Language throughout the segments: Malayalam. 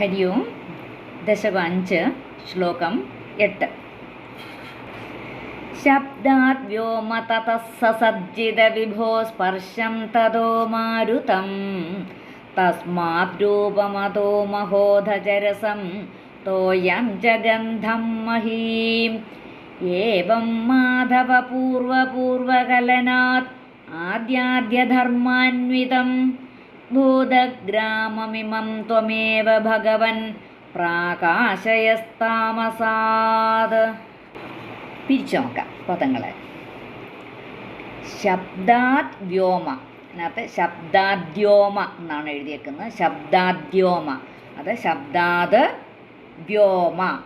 ഹരി ഓം ദശകം അഞ്ച് ശ്ലോകം എട്ട്. ശബ്ദാത് വ്യോമ തതസസജ്ജിത വിഭോ സ്പർശം തതോ മാരുതം. തസ്മാത് രൂപമതോ മഹോധചരസം തോയം ജഗന്ധം മഹീം. ഏവം മാധവ പൂർവപൂർവകലനാത് ആദ്യാദ്യധർമാന്വിതം. ഭൂതഗ്രാമമിമം ത്വമേവ ഭഗവൻ പ്രാകാശയസ്താമസാത്. പിരിച്ചു നോക്കാം പദങ്ങളെ. ശബ്ദാത് വ്യോമ. അതിനകത്ത് ശബ്ദാദ്യോമ എന്നാണ് എഴുതിയേക്കുന്നത്. ശബ്ദാദ്യോമ. അത് ശബ്ദാത് വ്യോമ.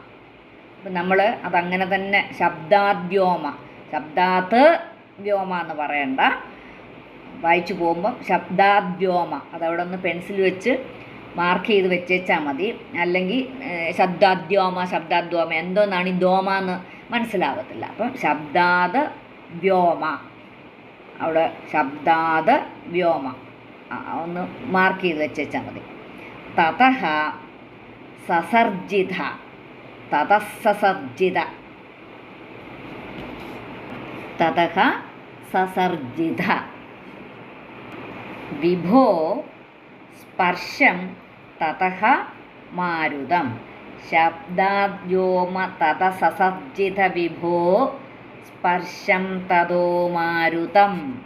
നമ്മൾ അതങ്ങനെ തന്നെ ശബ്ദാദ്യോമ. ശബ്ദാത്ത് വ്യോമ എന്ന് പറയണ്ട. വായിച്ചു പോകുമ്പം ശബ്ദാദ്യോമ അതവിടെ ഒന്ന് പെൻസിൽ വെച്ച് മാർക്ക് ചെയ്ത് വെച്ചേച്ചാൽ മതി. അല്ലെങ്കിൽ ശബ്ദാദ്യോമ ശബ്ദാദ്യോമ എന്തോന്നാണ് ഈ ദ്യോമ എന്ന് മനസ്സിലാവത്തില്ല. അപ്പം ശബ്ദാത് വ്യോമ അവിടെ ശബ്ദാത് വ്യോമ ഒന്ന് മാർക്ക് ചെയ്ത് വെച്ചേച്ചാൽ മതി. തതഹ സസർജിത. തതസസർജിത. തതഹ സസർജിത. വിഭോ സ്പർശം തതഹ മാരുതം. ശബ്ദാദ്യോമ തതസസർജിത വിഭോ സ്പർശം തതോ മാരുതം.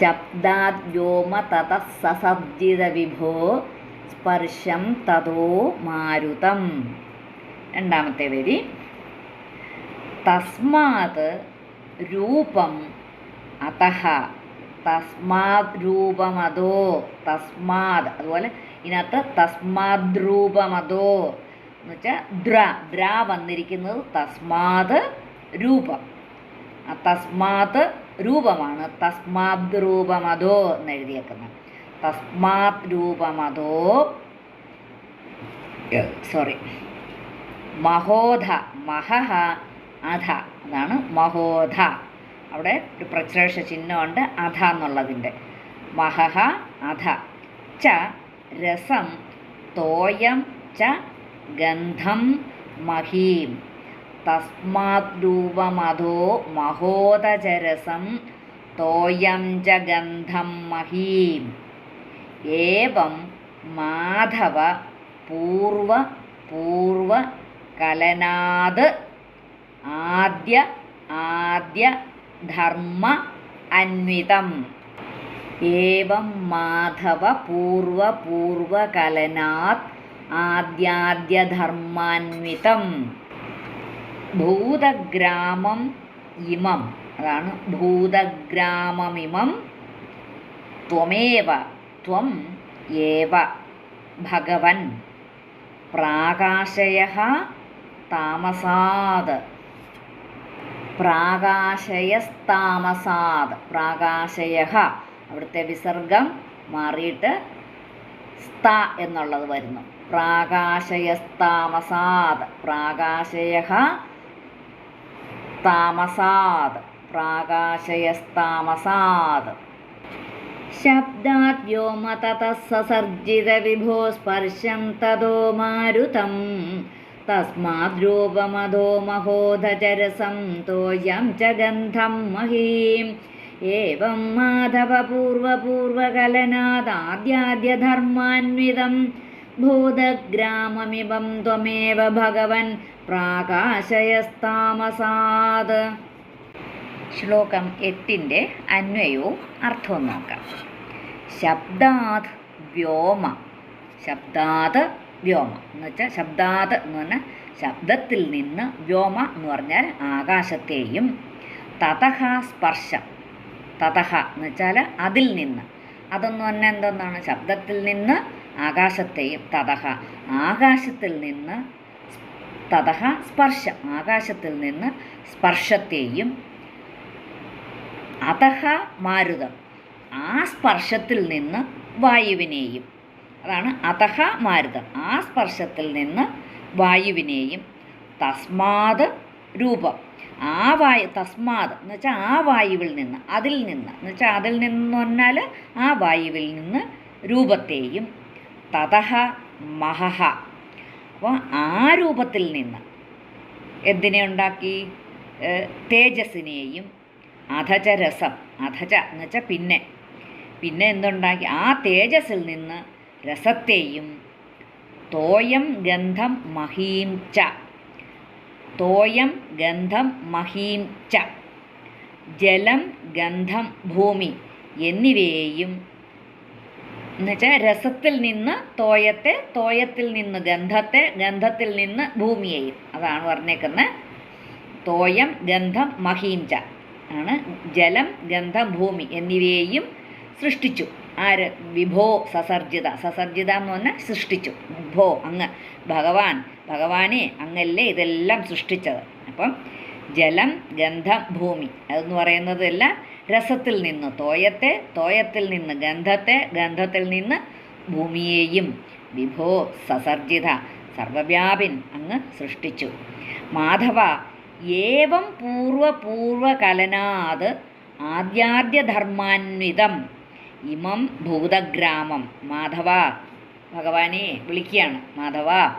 ശബ്ദാദ്യോമ തതസസർജിത വിഭോ സ്പർശം തതോ മാരുതം. രണ്ടാമത്തെ വരി. തസ്മാത് രൂപം അതഹ. തസ്മാത് രൂപമതോ തസ്മാത് അതുപോലെ ഇതിനകത്ത് തസ്മാത് രൂപമതോ എന്ന് വെച്ചാൽ ദ്ര ദ്ര വന്നിരിക്കുന്നത് തസ്മാത് രൂപം. തസ്മാത് രൂപമാണ് തസ്മാത് രൂപമതോ എന്ന് എഴുതിയേക്കുന്നത്. തസ്മാത് രൂപമതോ സോറി മഹോധ മഹഹ അധ. അതാണ് മഹോധ. അവിടെ ഒരു പ്രശ്രേഷ ചിഹ്നമുണ്ട് അധ എന്നുള്ളതിന്റെ മഹഹ അധ. ച രസം തോയം ച ഗന്ധം മഹീം. തസ്മാത് രൂപമധോ മഹോദചരസം തോയം ച ഗന്ധം മഹീം. ഏവം മാധവ പൂർവ പൂർവ കലനാത് ആദ്യ ആദ്യ ധർമ്മ അന്വിതം. ഏവം മാധവ പൂർവപൂർവകലനാത് പൂർവ കലനാത് ആദ്യാദ്യധർമാന്വിതം ഭൂതഗ്രാമം ഇമം. അതാണ് ഭൂതഗ്രാമമിമം ത്വമേവ ത്വം ഏവ ഭഗവൻ. പ്രാകാശയ താമസാത്. പ്രാകാശയസ്താമസാത്. പ്രാകാശയ അവിടുത്തെ വിസർഗം മാറിയിട്ട് സ്ത എന്നുള്ളത് വരുന്നു. പ്രാകാശയസ്താമസാത്. പ്രാകാശയ താമസാത്. പ്രാകാശയസ്താമസാത്. ശബ്ദാത് വ്യോമ തതസസർജിത വിഭോ സ്പർശം തതോ മാരുതം. തസ്മാത് രൂപമധോ മഹോധചരസം തോയം ച ഗന്ധം മഹീം ഏവം മാധവ പൂർവപൂർവകലനാദാദ്യാദ്യധർമാന്വിതം ഭൂതഗ്രാമമിവം ത്വമേവ ഭഗവൻ പ്രാകാശയസ്താമസാത് ശ്ലോകം എട്ടിന്റെ അന്വയവും അർത്ഥവും നോക്കാം. ശബ്ദാത് വ്യോമ. ശബ്ദാത് വ്യോമ. എന്ന് വെച്ചാൽ ശബ്ദാത് എന്ന് പറഞ്ഞാൽ ശബ്ദത്തിൽ നിന്ന് വ്യോമ എന്ന് പറഞ്ഞാൽ ആകാശത്തെയും തതഹ സ്പർശം. തതഹ എന്ന് വെച്ചാൽ അതിൽ നിന്ന്. അതെന്ന് പറഞ്ഞാൽ എന്തെന്നാണ്? ശബ്ദത്തിൽ നിന്ന് ആകാശത്തെയും തതഹ. ആകാശത്തിൽ നിന്ന് തതഹ സ്പർശം. ആകാശത്തിൽ നിന്ന് സ്പർശത്തെയും അതഹ മാരുതം. ആ സ്പർശത്തിൽ നിന്ന് വായുവിനെയും അതാണ് അതഹ മാരുതം. ആ സ്പർശത്തിൽ നിന്ന് വായുവിനെയും തസ്മാത് രൂപം. ആ വായു തസ്മാത് എന്ന് വെച്ചാൽ ആ വായുവിൽ നിന്ന് അതിൽ നിന്ന് എന്ന് വെച്ചാൽ അതിൽ നിന്ന് പറഞ്ഞാൽ ആ വായുവിൽ നിന്ന് രൂപത്തെയും തതഹ മഹഹ. അപ്പോൾ ആ രൂപത്തിൽ നിന്ന് എന്തിനെ ഉണ്ടാക്കി? തേജസ്സിനെയും അധച രസം അധച എന്ന് വെച്ചാൽ പിന്നെ. പിന്നെ എന്തുണ്ടാക്കി? ആ തേജസ്സിൽ നിന്ന് രസത്തെയും തോയം ഗന്ധം മഹീം ച. തോയം ഗന്ധം മഹീം ച. ജലം ഗന്ധം ഭൂമി എന്നിവയെയും എന്നുവെച്ചാൽ രസത്തിൽ നിന്ന് തോയത്തെ തോയത്തിൽ നിന്ന് ഗന്ധത്തെ ഗന്ധത്തിൽ നിന്ന് ഭൂമിയെയും. അതാണ് പറഞ്ഞേക്കുന്നത് തോയം ഗന്ധം മഹീംച ആണ്. ജലം ഗന്ധം ഭൂമി എന്നിവയെയും സൃഷ്ടിച്ചു. ആര്? വിഭോ സസർജിത. സസർജിത എന്ന് പറഞ്ഞാൽ സൃഷ്ടിച്ചു. വിഭോ അങ്ങ്. ഭഗവാൻ. ഭഗവാനെ അങ്ങല്ലേ ഇതെല്ലാം സൃഷ്ടിച്ചത്. അപ്പം ജലം ഗന്ധം ഭൂമി. അതെന്ന് പറയുന്നതെല്ലാം രസത്തിൽ നിന്ന് തോയത്തെ തോയത്തിൽ നിന്ന് ഗന്ധത്തെ ഗന്ധത്തിൽ നിന്ന് ഭൂമിയെയും വിഭോ സസർജിത സർവവ്യാപിൻ അങ്ങ് സൃഷ്ടിച്ചു. മാധവ ഏവം പൂർവപൂർവകലനാത് ആദ്യാദ്യധർമാന്വിതം ഇമം ഭൂതഗ്രാമം. മാധവ. ഭഗവാനെ വിളിക്കുകയാണ്. മാധവ.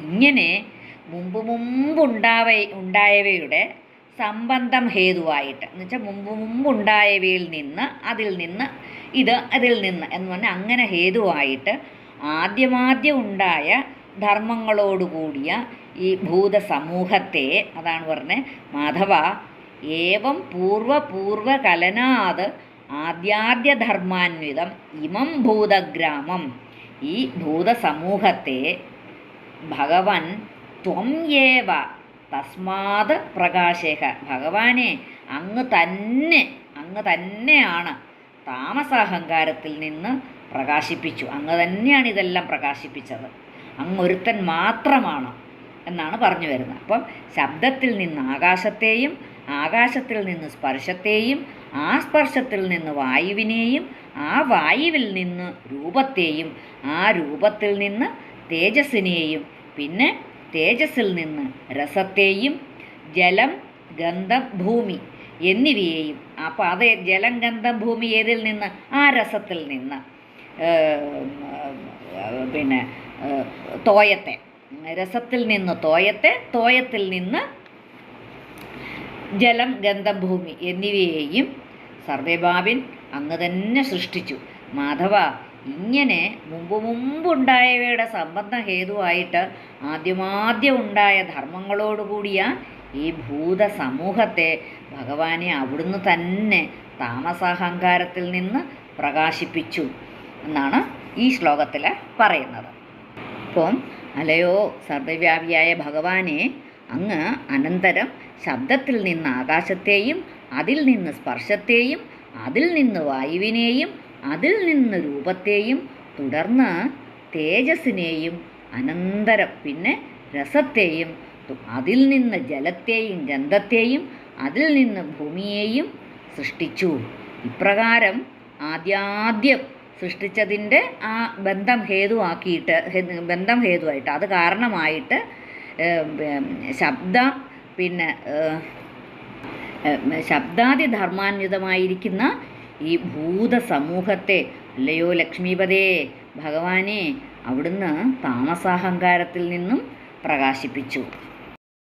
ഇങ്ങനെ മുമ്പ് മുമ്പുണ്ടാവ ഉണ്ടായവയുടെ സംബന്ധം ഹേതുവായിട്ട്. എന്ന് വെച്ചാൽ മുമ്പ് മുമ്പുണ്ടായവയിൽ നിന്ന് അതിൽ നിന്ന് ഇത് അതിൽ നിന്ന് എന്ന് പറഞ്ഞാൽ അങ്ങനെ ഹേതുവായിട്ട് ആദ്യമാദ്യം ഉണ്ടായ ധർമ്മങ്ങളോടുകൂടിയ ഈ ഭൂതസമൂഹത്തെ അതാണ് പറഞ്ഞത് മാധവ ഏവം പൂർവപൂർവകലനാത് ആദ്യാദ്യധർമാന്വിതം ഇമം ഭൂതഗ്രാമം. ഈ ഭൂതസമൂഹത്തെ ഭഗവൻ ത്വം ഏവ തസ്മാത് പ്രകാശേഹ. ഭഗവാനെ അങ്ങ് തന്നെ അങ്ങ് തന്നെയാണ് താമസാഹങ്കാരത്തിൽ നിന്ന് പ്രകാശിപ്പിച്ചു. അങ്ങ് തന്നെയാണ് ഇതെല്ലാം പ്രകാശിപ്പിച്ചത്. അങ്ങൊരുത്തൻ മാത്രമാണ് എന്നാണ് പറഞ്ഞു വരുന്നത്. അപ്പം ശബ്ദത്തിൽ നിന്ന് ആകാശത്തെയും ആകാശത്തിൽ നിന്ന് സ്പർശത്തെയും ആ സ്പർശത്തിൽ നിന്ന് വായുവിനെയും ആ വായുവിൽ നിന്ന് രൂപത്തെയും ആ രൂപത്തിൽ നിന്ന് തേജസ്സിനെയും പിന്നെ തേജസ്സിൽ നിന്ന് രസത്തെയും ജലം ഗന്ധം ഭൂമി എന്നിവയെയും അപ്പോൾ അത് ജലം ഗന്ധം ഭൂമി ഏതിൽ നിന്ന്? ആ രസത്തിൽ നിന്ന്. പിന്നെ തോയത്തെ. രസത്തിൽ നിന്ന് തോയത്തെ തോയത്തിൽ നിന്ന് ജലം ഗന്ധഭൂമി എന്നിവയെയും സർവേബാബിൻ അങ്ങ് തന്നെ സൃഷ്ടിച്ചു. മാധവ ഇങ്ങനെ മുമ്പ് മുമ്പുണ്ടായവയുടെ സംബന്ധ ഹേതുവായിട്ട് ആദ്യമാദ്യം ഉണ്ടായ ധർമ്മങ്ങളോടുകൂടിയ ഈ ഭൂത സമൂഹത്തെ ഭഗവാനെ അവിടുന്ന് തന്നെ താമസാഹങ്കാരത്തിൽ നിന്ന് പ്രകാശിപ്പിച്ചു എന്നാണ് ഈ ശ്ലോകത്തിൽ പറയുന്നത്. അപ്പം അലയോ സർവവ്യാപിയായ ഭഗവാനെ അങ്ങ് അനന്തരം ശബ്ദത്തിൽ നിന്ന് ആകാശത്തെയും അതിൽ നിന്ന് സ്പർശത്തെയും അതിൽ നിന്ന് വായുവിനെയും അതിൽ നിന്ന് രൂപത്തെയും തുടർന്ന് തേജസ്സിനെയും അനന്തരം പിന്നെ രസത്തെയും അതിൽ നിന്ന് ജലത്തെയും ഗന്ധത്തെയും അതിൽ നിന്ന് ഭൂമിയെയും സൃഷ്ടിച്ചു. ഇപ്രകാരം ആദ്യാദ്യം സൃഷ്ടിച്ചതിന്റെ ആ ബന്ധം ഹേതുവാക്കിയിട്ട് ബന്ധം ഹേതുവായിട്ട് അത് കാരണമായിട്ട് ശബ്ദ പിന്നെ ശബ്ദാതി ധർമാന്വിതമായിരിക്കുന്ന ഈ ഭൂതസമൂഹത്തെ അല്ലയോ ലക്ഷ്മീപതേ ഭഗവാനെ അവിടുന്ന് താമസാഹങ്കാരത്തിൽ നിന്നും പ്രകാശിപ്പിച്ചു.